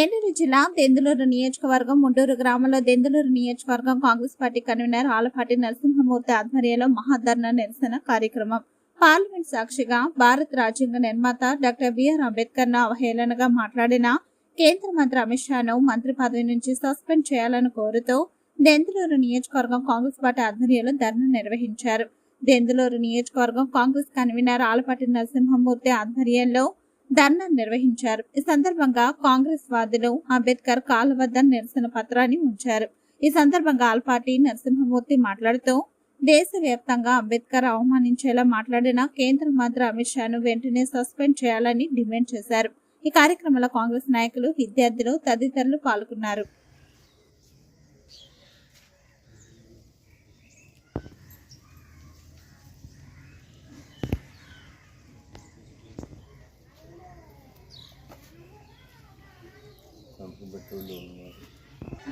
ఏలూరు జిల్లా దెందులూరు నియోజకవర్గం ముండూరు గ్రామంలో దెందులూరు నియోజకవర్గం Congress party convener Alapati Narasimhamurthy ఆధ్వర్యంలో మహాధర్ణ నిరసన కార్యక్రమం. పార్లమెంట్ సాక్షిగా భారత రాజ్యాంగ నిర్మాత డాక్టర్ బిఆర్ అంబేద్కర్ను అవహేళనగా మాట్లాడిన కేంద్ర మంత్రి అమిత్ షాను మంత్రి పదవి నుంచి సస్పెండ్ చేయాలని కోరుతూ దెందులూరు నియోజకవర్గం కాంగ్రెస్ పార్టీ ఆధ్వర్యంలో ధర్నా నిర్వహించారు. దెందులూరు నియోజకవర్గం కాంగ్రెస్ కన్వీనర్ ఆలపాటి నరసింహమూర్తి ఆధ్వర్యంలో ధర్నా నిర్వహించారు. ఈ సందర్భంగా కాంగ్రెస్ వాదులు అంబేద్కర్ కాళ్ళ వద్ద నిరసన పత్రాన్ని ఉంచారు. ఈ సందర్భంగా ఆల్పాటి నరసింహమూర్తి మాట్లాడుతూ దేశవ్యాప్తంగా అంబేద్కర్ అవమానించేలా మాట్లాడిన కేంద్ర మంత్రి అమిత్ షాను వెంటనే సస్పెండ్ చేయాలని డిమాండ్ చేశారు. ఈ కార్యక్రమంలో కాంగ్రెస్ నాయకులు విద్యార్థులు తదితరులు పాల్గొన్నారు.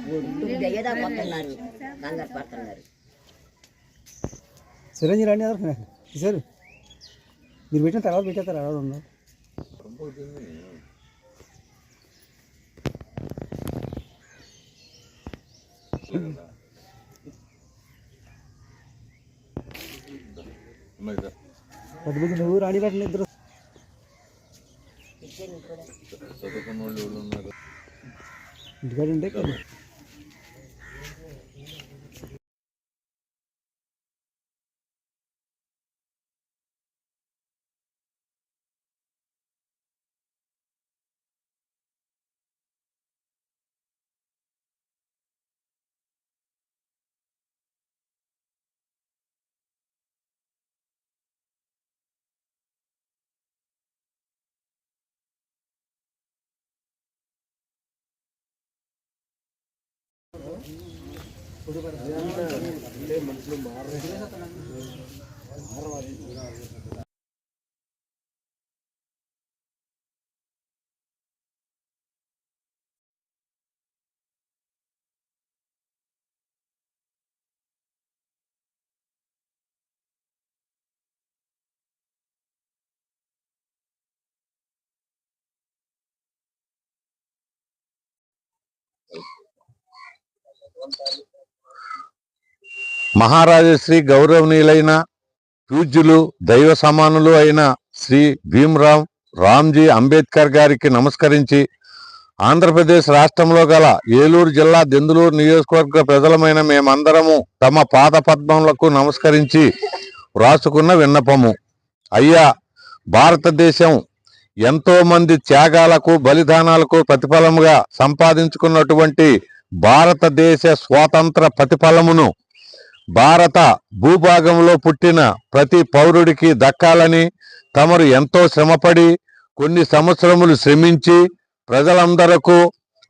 ఒడ్డు దయ్యదా పోతున్నారు కంగారు పడుతున్నారు చిరంజీవి రండి ఎవరు సార్ మీరు పెట్టిన తర్వాత పెట్టేస్తారు అలా ఉన్నారు పెద్ద పెద్ద నువ్వు రాణి పెట్టిన ఇద్దరు Dikkat edin dek ఇంటికాడ ఉంటే కదా మహారాజశ్రీ గౌరవనీయులైన పూజ్యులు దైవ సమానులు అయిన శ్రీ భీమ్రావ్ రామ్జీ అంబేద్కర్ గారికి నమస్కరించి ఆంధ్రప్రదేశ్ రాష్ట్రంలో గల ఏలూరు జిల్లా దెందులూరు నియోజకవర్గ ప్రజలమైన మేమందరము తమ పాద పద్మములకు నమస్కరించి వ్రాసుకున్న విన్నపము. అయ్యా భారతదేశం ఎంతో మంది త్యాగాలకు బలిదానాలకు ప్రతిఫలముగా సంపాదించుకున్నటువంటి భారతదేశ స్వాతంత్ర ప్రతిఫలమును భారత భూభాగంలో పుట్టిన ప్రతి పౌరుడికి దక్కాలని తమరు ఎంతో శ్రమపడి కొన్ని సంవత్సరములు శ్రమించి ప్రజలందరకు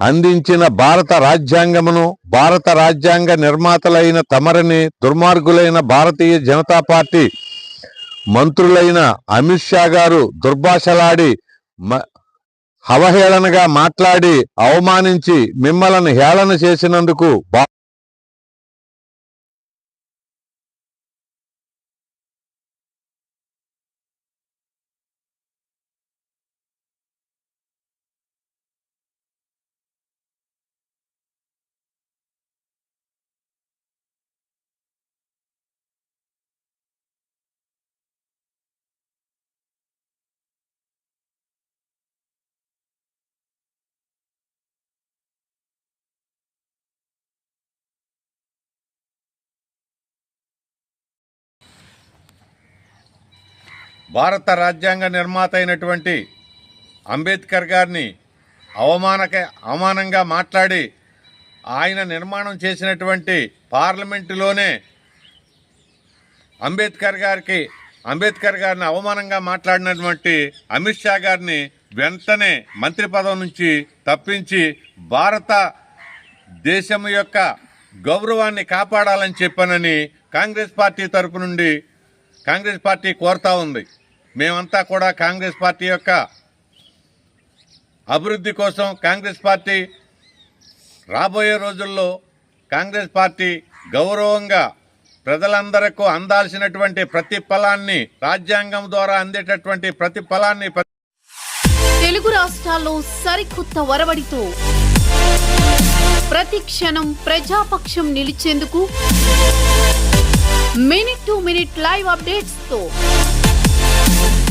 అందించిన భారత రాజ్యాంగమును భారత రాజ్యాంగ నిర్మాతలైన తమరిని దుర్మార్గులైన భారతీయ జనతా పార్టీ మంత్రులైన అమిత్ షా గారు దుర్భాషలాడి మ- అవహేళనగా మాట్లాడి అవమానించి మిమ్మల్ని హేళన చేసినందుకు భారత రాజ్యాంగ నిర్మాత అయినటువంటి అంబేద్కర్ గారిని అవమానక అవమానంగా మాట్లాడి ఆయన నిర్మాణం చేసినటువంటి పార్లమెంటులోనే అంబేద్కర్ గారికి అంబేద్కర్ గారిని అవమానంగా మాట్లాడినటువంటి అమిత్ షా గారిని వెంటనే మంత్రి పదవి నుంచి తప్పించి భారత దేశం యొక్క గౌరవాన్ని కాపాడాలని చెప్పానని కాంగ్రెస్ పార్టీ తరపు నుండి కాంగ్రెస్ పార్టీ కోరుతా ఉంది. మేమంతా కూడా కాంగ్రెస్ పార్టీ యొక్క అభివృద్ధి కోసం కాంగ్రెస్ పార్టీ రాబోయే రోజుల్లో కాంగ్రెస్ పార్టీ గౌరవంగా ప్రజలందరకు అందాల్సినటువంటి ప్రతి ఫలాన్ని రాజ్యాంగం ద్వారా అందేటటువంటి ప్రతి ఫలాన్ని తెలుగు రాష్ట్రాల్లో సరికొత్త వరవడితో ప్రతి క్షణం ప్రజాపక్షం నిలిచేందుకు మినిట్ టు మినిట్ లైవ్ అప్డేట్స్తో